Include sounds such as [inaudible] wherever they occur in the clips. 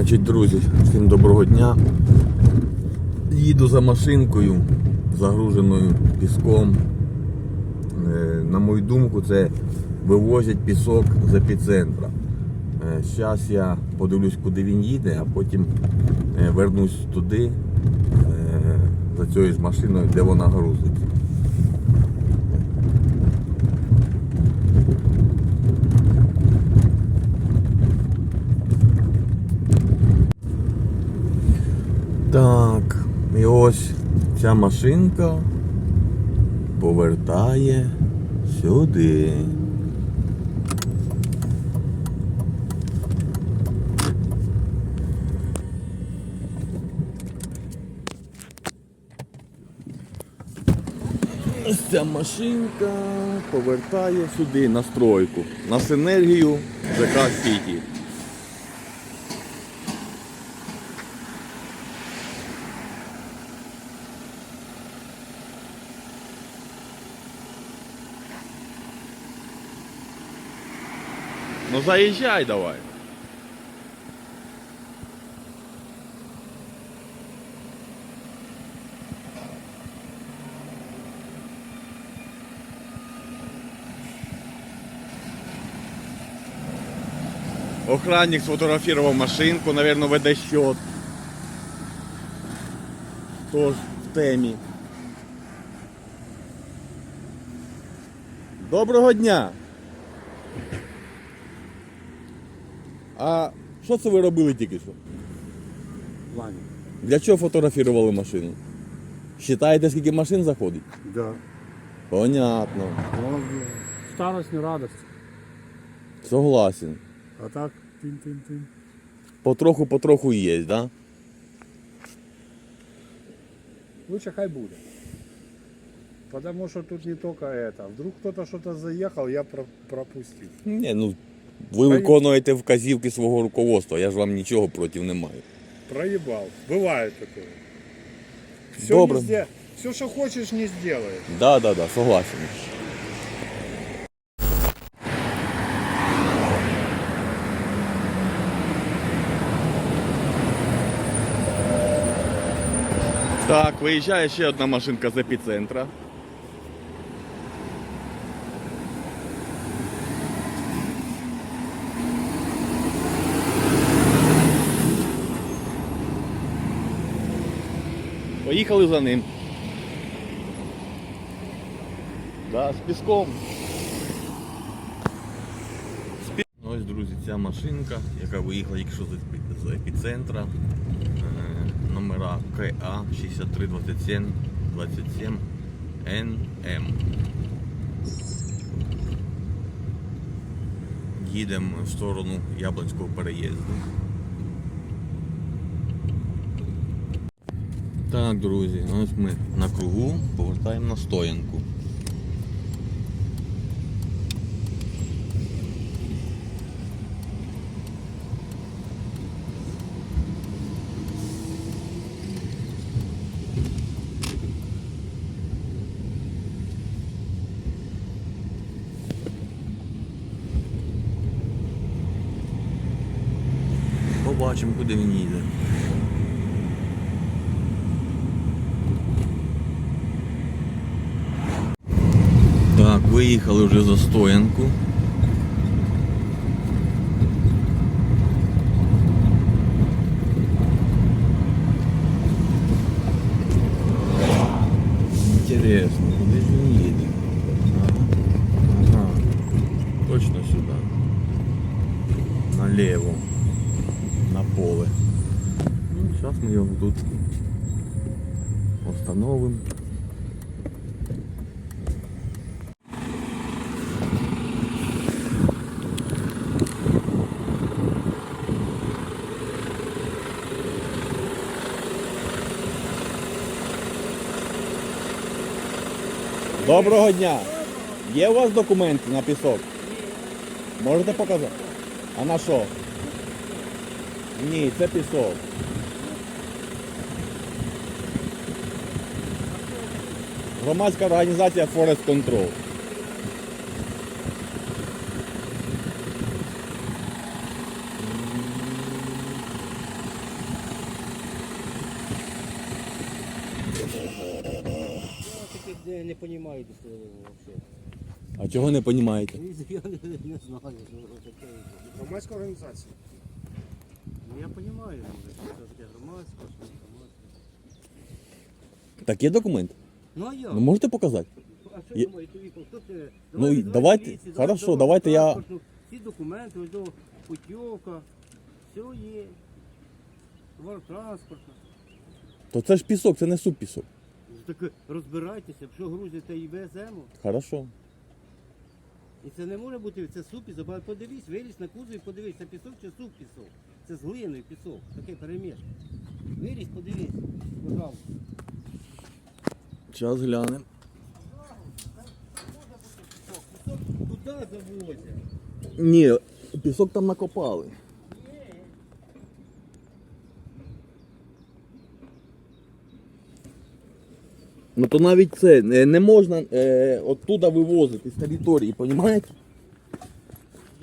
Значить, друзі, всім доброго дня. Їду за машинкою, загруженою піском. Е, На мою думку, це вивозять пісок з епіцентра. Зараз я подивлюсь, куди він їде, а потім е, вернусь туди е, за цією машиною, де вона грузить. Так, і ось ця машинка повертає сюди. Ця машинка повертає сюди на стройку, на синергію ЖК Сіті. Ну заїжджай давай. Охранник сфотографировал машинку, наверное, веде счет. Тож в темі. Доброго дня! А що це ви робили тільки що? Ваня. Для чого фотографували машину? Считаєте, скільки машин заходить? Да. Понятно. Ну, Старость не радость. Согласен. А так тин-тин-тин. Потроху-потроху є, да? Лучше хай будет. Потому что тут не только это. Вдруг кто-то что-то заехал, я про- пропустил. Ні, ну ви виконуєте вказівки свого руководства, я ж вам нічого проти не маю. Проебал. Бывает такое. Все, Добре. не Все, что хочешь, не сделаешь. Да, да, да, согласен. Так, виїжджає ще одна машинка з епіцентра. Поїхали за ним. Да, з піском. Ось, друзі, ця машинка, яка виїхала тільки що з епі- епіцентра. Е, Номера КА 6327 27 НМ. Їдемо в сторону Яблонського переїзду. Так, друзі, ось ми на кругу повертаємо на стоянку. Побачимо, куди він їде. виїхали вже за стоянку. Інтересно, куди ж він їде? Ага. Ага. Точно сюди. Налево. На поле. Ну, зараз ми його тут встановимо. Доброго дня! Є у вас документи на пісок? Можете показати? А на що? Ні, це пісок. Громадська організація Forest Control. Thank не, не розумію взагалі. А чого не розумієте? [laughs] Я не, не знаю, що таке. Громадська організація. Ну, Я розумію, може, що це таке громадське, що не громадське. Так є документ? Ну а я? Ну можете показати? А що Є- думаєте, Віко, хто ти? Ну, і давайте, поліції, хорошо, давай давайте я- паспортну, Всі документи, ось до путівка, все є. Товар транспорту. То це ж пісок, це не суп пісок. Так розбирайтеся, якщо грузите і веземо. Хорошо. І це не може бути, це суп пісок. А Подивись, вилізь на кузов і подивись, це пісок чи суп пісок. Це з глиною пісок, таке перемішане. Вилізь, подивись, пожалуйста. Зараз глянемо. Пісок туди завозять. Ні, пісок там накопали. Ну то навіть це е, не можна е, оттуда вивозити з території, розумієте?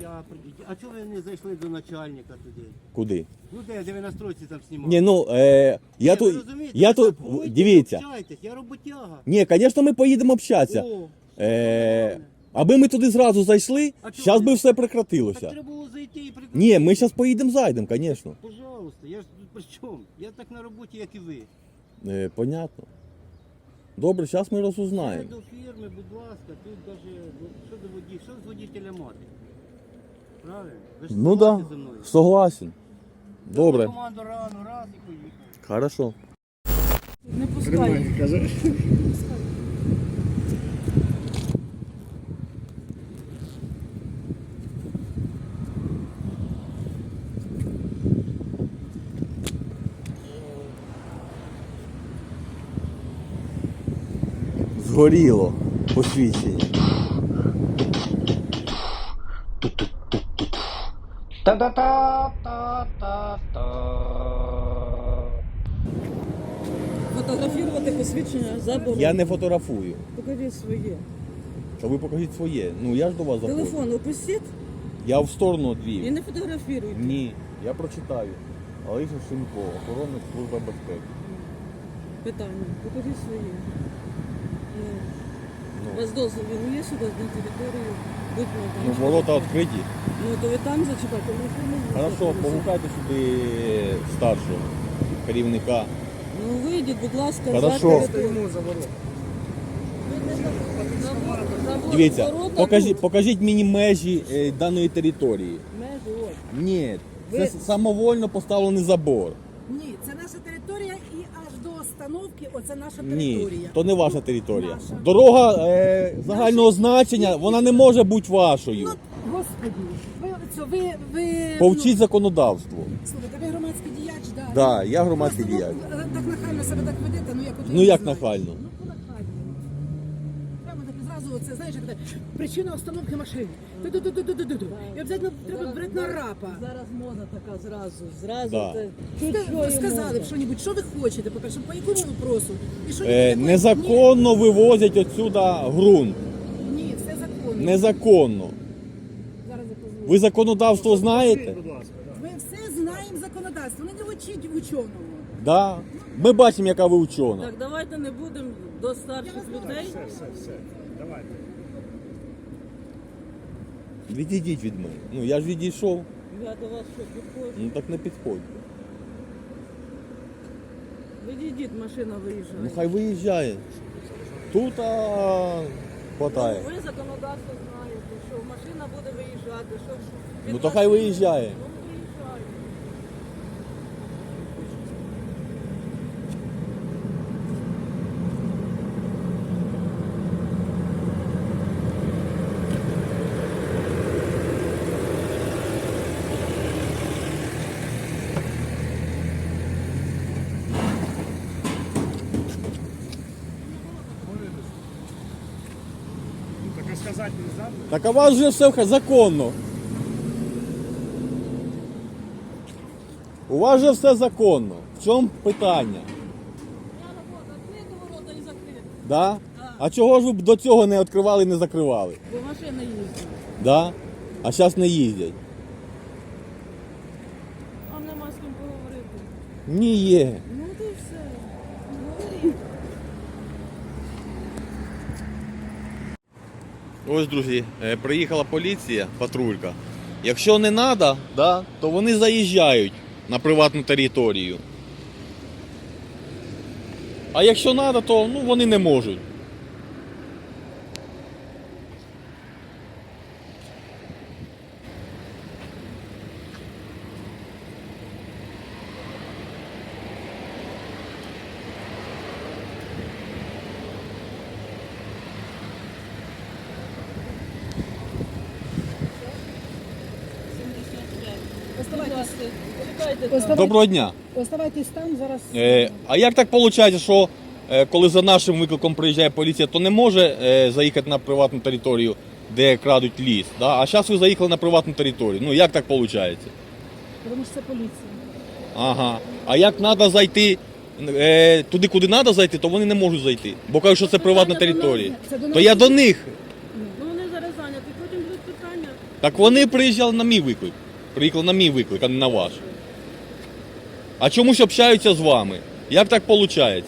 Я... А чого ви не зайшли до начальника туди? Куди? Ну де, де ви на стройці там знімали? Ні, ну е, я Ні, ви тут. розумієте, Я ви тут. Дивіться. общайтесь, я роботяга. Ні, звісно, ми поїдемо общатися. О, Е, аби ми туди зразу зайшли, А чого зараз би все так прекратилося. треба було зайти і прикрити. Ні, ми зараз поїдемо зайдемо, звісно. Пожалуйста, я ж тут при чому? Я так на роботі, як і ви. Е, понятно. Добре, зараз ми Це розузнаємо. до фірми, будь ласка, тут даже, ну, що до водій, що з водителя мати? Правильно? Ви ж Ну так, согласні да, зі мною? согласен. Добре, Команду рано, раз і поїхали. хорошо. Не пускай. каже. Згоріло посвідчення. Фотографувати посвідчення заборонено. Я не фотографую. Покажіть своє. То ви покажіть своє. Ну я ж до вас заходжу. Телефон опустіть Я в сторону і одвів. не фотографіруйте. Ні, я прочитаю. Олеся Шимко, охоронник служба безпеки. Питання. Покажіть своє. Ну, Ну, у вас є сюди на територію? Будь-то ну ворота відкриті. Ну, то ви там зачекайте. телефон не Хорошо, погукайте сюди старшого керівника. Ну, вийдіть, будь ласка, Хорошо. за територію. За ворот. Дивіться, покажіть, покажіть мені межі е, даної території. Межі, от. Ні, це Ви- самовольно поставлений забор. Ні, це наша територія і остановки оце наша Ні, територія. то не ваша територія. Наша. Дорога е, загального значення, вона не може бути вашою. Ну, господи, ви, це, ви, ви Повчіть законодавство. Ну, слухайте, ви громадський діяч, да. Да, я громадський Просто, діяч. Ну, так нахально себе так ведете, ну як от Ну не як? Ну, нахально. Оце, знаєш, як причина остановки машини. Ду-ду-ду-ду-ду-ду. І обов'язково треба брати на рапа. Зараз мода така зразу. Зразу Да. це Ви що мода. б що-небудь, що ви хочете, по-перше, по якому вопросу? І що Е, ні, незаконно вивозять отсюда ґрунт. Ні, все законно. Незаконно. Зараз я позвоню. Ви законодавство знаєте? Ми все знаємо законодавство, не вчіть ученого. Да. Ми бачимо, яка ви учена. Так, давайте не будемо до старших людей. Давайте. Відійдіть від мене. Ну я ж відійшов, Я до вас що підходжу. ну так не підходьте. Відійдіть, машина виїжджає. Ну хай виїжджає. Тут а, хватає. Ну, ви законодавство знаєте, що машина буде виїжджати, що Ну, то хай виїжджає. Ну, виїжджає. Ну, так а сказати не знаю. Так а у вас вже все законно. У вас же все законно. В чому питання? Ворота і закрити. Да? А чого ж ви б до цього не відкривали і не закривали? Бо машина їздить. Да? А зараз не їздять. Вам нема з ким поговорити. Ні є. Ну то й все. Говоріть. Ось, друзі, е, приїхала поліція, патрулька. Якщо не треба, да, то вони заїжджають на приватну територію. А якщо треба, то ну, вони не можуть. Оставайтесь, Чекайте, Оставайтесь. Доброго дня. оставайтесь там, зараз. Е, а як так виходить, що е, коли за нашим викликом приїжджає поліція, то не може е, заїхати на приватну територію, де крадуть ліс? Да? А зараз ви заїхали на приватну територію. Ну як так виходить? Тому що це поліція. Ага. А як треба зайти е, туди, куди треба зайти, то вони не можуть зайти. Бо кажуть, що це приватна територія. Це до нас. То я до них. Ну вони зараз зайняті, потім будуть питання. Так вони приїжджали на мій виклик. Приїхали на мій виклик, а не на ваш. А чомусь общаються з вами. Як так виходить?